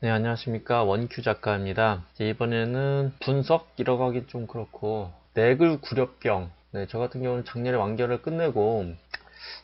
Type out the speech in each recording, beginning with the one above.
네, 안녕하십니까. 원큐 작가입니다. 이번에는 분석이라고 하기 좀 그렇고, 내글 구렵병. 네, 저 같은 경우는 작년에 완결을 끝내고,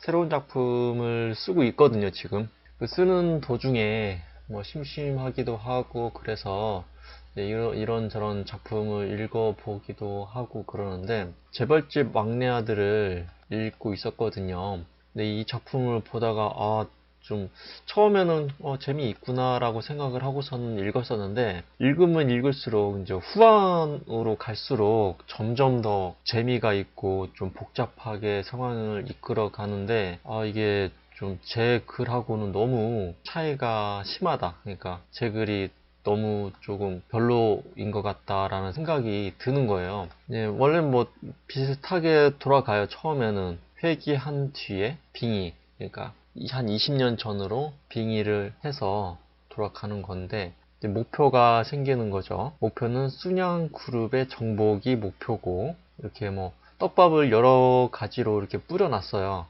새로운 작품을 쓰고 있거든요, 지금. 그 쓰는 도중에, 뭐, 심심하기도 하고, 그래서, 네, 이런, 이런 저런 작품을 읽어보기도 하고 그러는데, 재벌집 막내 아들을 읽고 있었거든요. 근데 이 작품을 보다가, 아, 좀 처음에는 어, 재미있구나라고 생각을 하고서는 읽었었는데 읽으면 읽을수록 이제 후반으로 갈수록 점점 더 재미가 있고 좀 복잡하게 상황을 이끌어 가는데 아 이게 좀 제 글하고는 너무 차이가 심하다. 그러니까 제 글이 너무 조금 별로인 것 같다라는 생각이 드는 거예요. 예, 원래 뭐 비슷하게 돌아가요. 처음에는 회귀한 뒤에 빙의 그러니까 한 20년 전으로 빙의를 해서 돌아가는 건데 목표가 생기는 거죠. 목표는 순양 그룹의 정복이 목표고 이렇게 뭐 떡밥을 여러 가지로 이렇게 뿌려놨어요.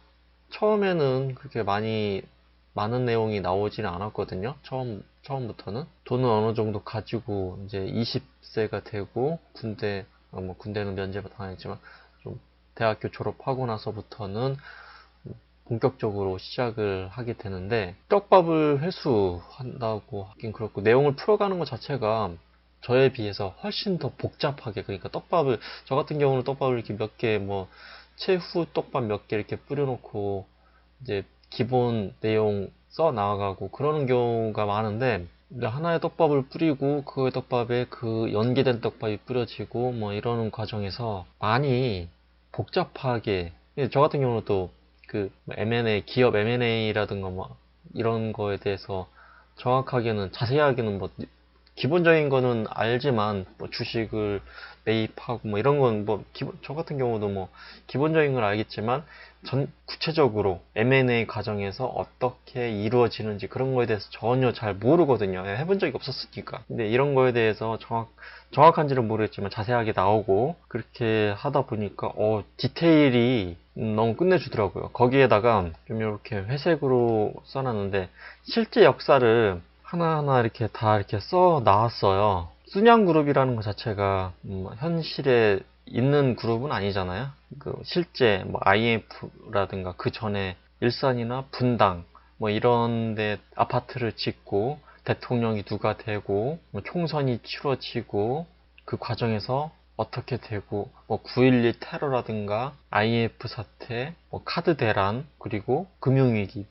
처음에는 그렇게 많이 많은 내용이 나오지는 않았거든요. 처음 처음부터는 돈은 어느 정도 가지고 이제 20세가 되고 군대 어, 뭐 군대는 면제받 당했지만 좀 대학교 졸업하고 나서부터는 본격적으로 시작을 하게 되는데 떡밥을 회수한다고 하긴 그렇고 내용을 풀어가는 것 자체가 저에 비해서 훨씬 더 복잡하게 그러니까 떡밥을 저 같은 경우는 떡밥을 이렇게 몇 개뭐 최후 떡밥 몇 개 이렇게 뿌려놓고 이제 기본 내용 써 나가고 그러는 경우가 많은데 하나의 떡밥을 뿌리고 그 떡밥에 그 연계된 떡밥이 뿌려지고 뭐 이러는 과정에서 많이 복잡하게 저 같은 경우는 또 그 M&A 기업 M&A라든가 뭐 이런 거에 대해서 정확하게는 자세하게는 뭐 기본적인 거는 알지만 뭐 주식을 매입하고 뭐 이런 건뭐저 같은 경우도 뭐 기본적인 걸 알겠지만 전 구체적으로 M&A 과정에서 어떻게 이루어지는지 그런 거에 대해서 전혀 잘 모르거든요. 해본 적이 없었으니까. 근데 이런 거에 대해서 정확 정확한지는 모르겠지만 자세하게 나오고 그렇게 하다 보니까 어 디테일이 너무 끝내주더라고요. 거기에다가 좀 이렇게 회색으로 써놨는데 실제 역사를 하나하나 이렇게 다 이렇게 써 나왔어요. 순양 그룹이라는 것 자체가 음, 현실에 있는 그룹은 아니잖아요. 그 실제 뭐 IMF라든가 그 전에 일산이나 분당 뭐 이런데 아파트를 짓고 대통령이 누가 되고 뭐 총선이 치러지고 그 과정에서 어떻게 되고 뭐 9.11 테러라든가 IMF 사태, 뭐 카드 대란 그리고 금융위기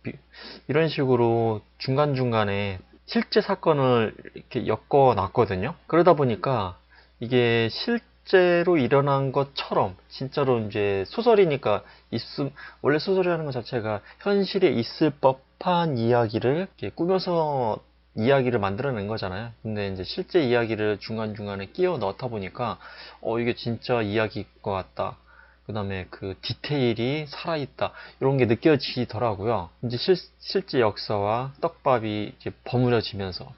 이런 식으로 중간 중간에 실제 사건을 이렇게 엮어 놨거든요. 그러다 보니까 이게 실제로 일어난 것처럼 진짜로 이제 소설이니까 있음 원래 소설이라는 것 자체가 현실에 있을 법한 이야기를 꾸며서 이야기를 만들어낸 거잖아요. 근데 이제 실제 이야기를 중간중간에 끼워 넣다 보니까 어 이게 진짜 이야기일 것 같다. 그 다음에 그 디테일이 살아있다. 이런 게 느껴지더라고요. 이제 실, 실제 역사와 떡밥이 이제 버무려지면서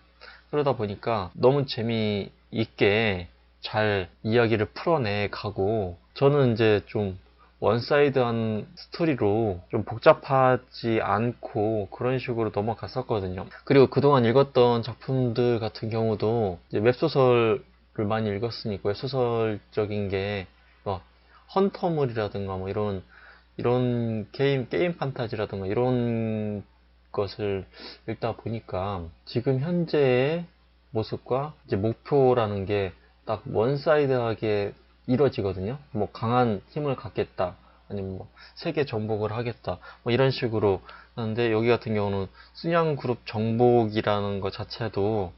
그러다 보니까 너무 재미있게 잘 이야기를 풀어내 가고 저는 이제 좀 원사이드한 스토리로 좀 복잡하지 않고 그런 식으로 넘어갔었거든요. 그리고 그동안 읽었던 작품들 같은 경우도 웹소설을 많이 읽었으니까 웹소설적인 게뭐 헌터물이라든가 뭐 이런 이런 게임 게임 판타지라든가 이런 것을 읽다 보니까 지금 현재의 모습과 이제 목표라는 게 딱 원사이드하게 이루어지거든요. 뭐 강한 힘을 갖겠다. 아니면 뭐 세계 정복을 하겠다. 뭐 이런 식으로 하는데 여기 같은 경우는 순양 그룹 정복이라는 것 자체도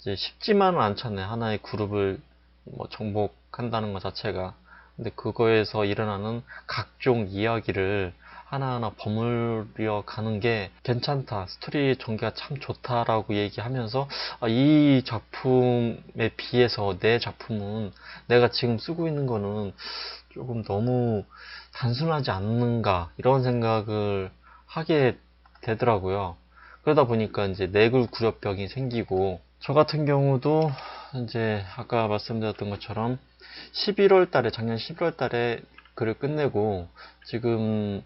이제 쉽지만은 않잖아요. 하나의 그룹을 뭐 정복한다는 것 자체가. 근데 그거에서 일어나는 각종 이야기를 하나하나 버무려 가는 게 괜찮다. 스토리 전개가 참 좋다라고 얘기하면서 아, 이 작품에 비해서 내 작품은 내가 지금 쓰고 있는 거는 조금 너무 단순하지 않는가 이런 생각을 하게 되더라고요. 그러다 보니까 이제 내글 구렵병이 생기고 저 같은 경우도 이제 아까 말씀드렸던 것처럼 11월 달에 작년 11월 달에 글을 끝내고 지금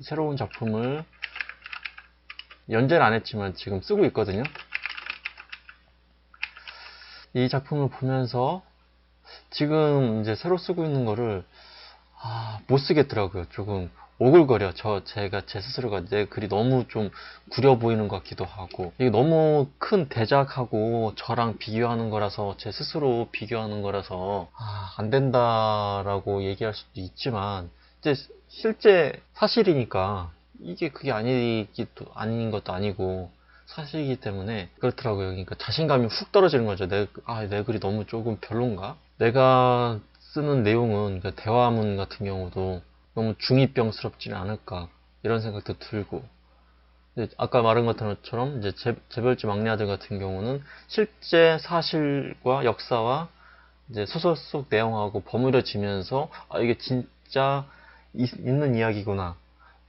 새로운 작품을 연재는 안 했지만 지금 쓰고 있거든요. 이 작품을 보면서 지금 이제 새로 쓰고 있는 거를 아, 못 쓰겠더라고요. 조금 오글거려. 저 제가 제 스스로가 내 글이 너무 좀 구려 보이는 것 같기도 하고 이게 너무 큰 대작하고 저랑 비교하는 거라서 제 스스로 비교하는 거라서 아, 안 된다라고 얘기할 수도 있지만 이제 실제 사실이니까 이게 그게 아니기도 아닌 것도 아니고 사실이기 때문에 그렇더라고요. 그러니까 자신감이 훅 떨어지는 거죠. 내, 아, 내 글이 너무 조금 별론가? 내가 쓰는 내용은 그 대화문 같은 경우도 너무 중이병스럽지는 않을까 이런 생각도 들고. 아까 말한 것처럼 이제 재, 재벌집 막내 아들 같은 경우는 실제 사실과 역사와 이제 소설 속 내용하고 버무려지면서 아 이게 진짜 있, 있는 이야기구나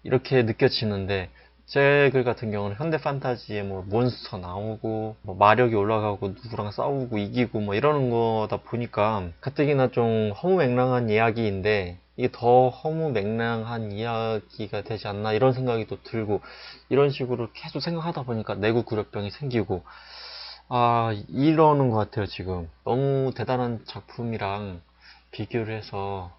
이렇게 느껴지는데 제 글 같은 경우는 현대 판타지에 뭐 몬스터 나오고 뭐 마력이 올라가고 누구랑 싸우고 이기고 뭐 이러는 거다 보니까 가뜩이나 좀 허무맹랑한 이야기인데 이게 더 허무맹랑한 이야기가 되지 않나 이런 생각이 또 들고 이런 식으로 계속 생각하다 보니까 내구 구력병이 생기고 아 이러는 것 같아요 지금 너무 대단한 작품이랑 비교를 해서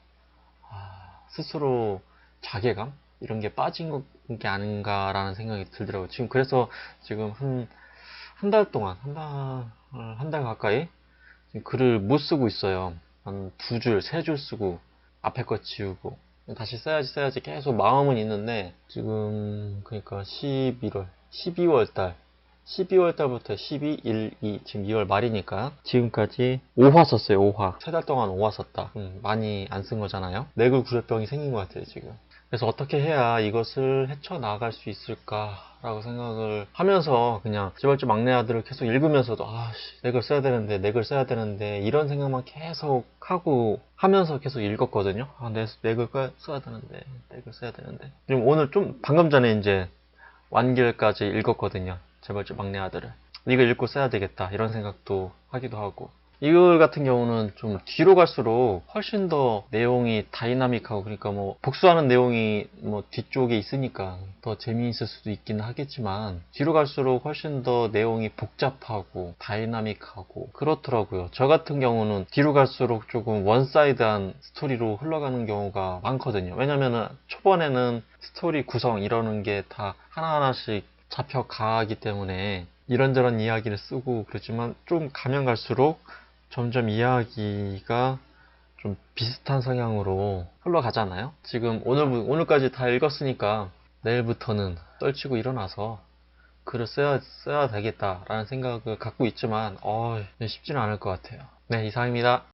아, 스스로 자괴감 이런 게 빠진 게 아닌가라는 생각이 들더라고요. 지금 그래서 지금 한, 한 달 동안, 한 달, 한달 가까이 글을 못 쓰고 있어요. 한 두 줄, 세 줄 쓰고, 앞에 거 지우고, 다시 써야지, 써야지 계속 마음은 있는데, 지금, 그러니까 11월, 12월 달, 12월 달부터 12, 1, 2, 지금 2월 말이니까 지금까지 5화 썼어요, 5화. 세 달 동안 5화 썼다. 음, 많이 안 쓴 거잖아요. 내굴 구레병이 생긴 것 같아요, 지금. 그래서 어떻게 해야 이것을 헤쳐나갈 수 있을까 라고 생각을 하면서 그냥 재벌집 막내 아들을 계속 읽으면서도 아씨 내 글 써야 되는데 내 글 써야 되는데 이런 생각만 계속 하고 하면서 계속 읽었거든요. 아, 내글 써야 되는데 내 글 써야 되는데 지금 오늘 좀 방금 전에 이제 완결까지 읽었거든요. 재벌집 막내 아들을 이거 읽고 써야 되겠다 이런 생각도 하기도 하고 이글 같은 경우는 좀 뒤로 갈수록 훨씬 더 내용이 다이나믹하고 그러니까 뭐 복수하는 내용이 뭐 뒤쪽에 있으니까 더 재미있을 수도 있긴 하겠지만 뒤로 갈수록 훨씬 더 내용이 복잡하고 다이나믹하고 그렇더라고요. 저 같은 경우는 뒤로 갈수록 조금 원사이드한 스토리로 흘러가는 경우가 많거든요. 왜냐면은 초반에는 스토리 구성 이러는 게 다 하나하나씩 잡혀가기 때문에 이런저런 이야기를 쓰고 그렇지만 좀 가면 갈수록 점점 이야기가 좀 비슷한 성향으로 흘러가잖아요. 지금 오늘, 오늘까지 다 읽었으니까 내일부터는 떨치고 일어나서 글을 써야, 써야 되겠다라는 생각을 갖고 있지만, 어, 쉽지는 않을 것 같아요. 네, 이상입니다.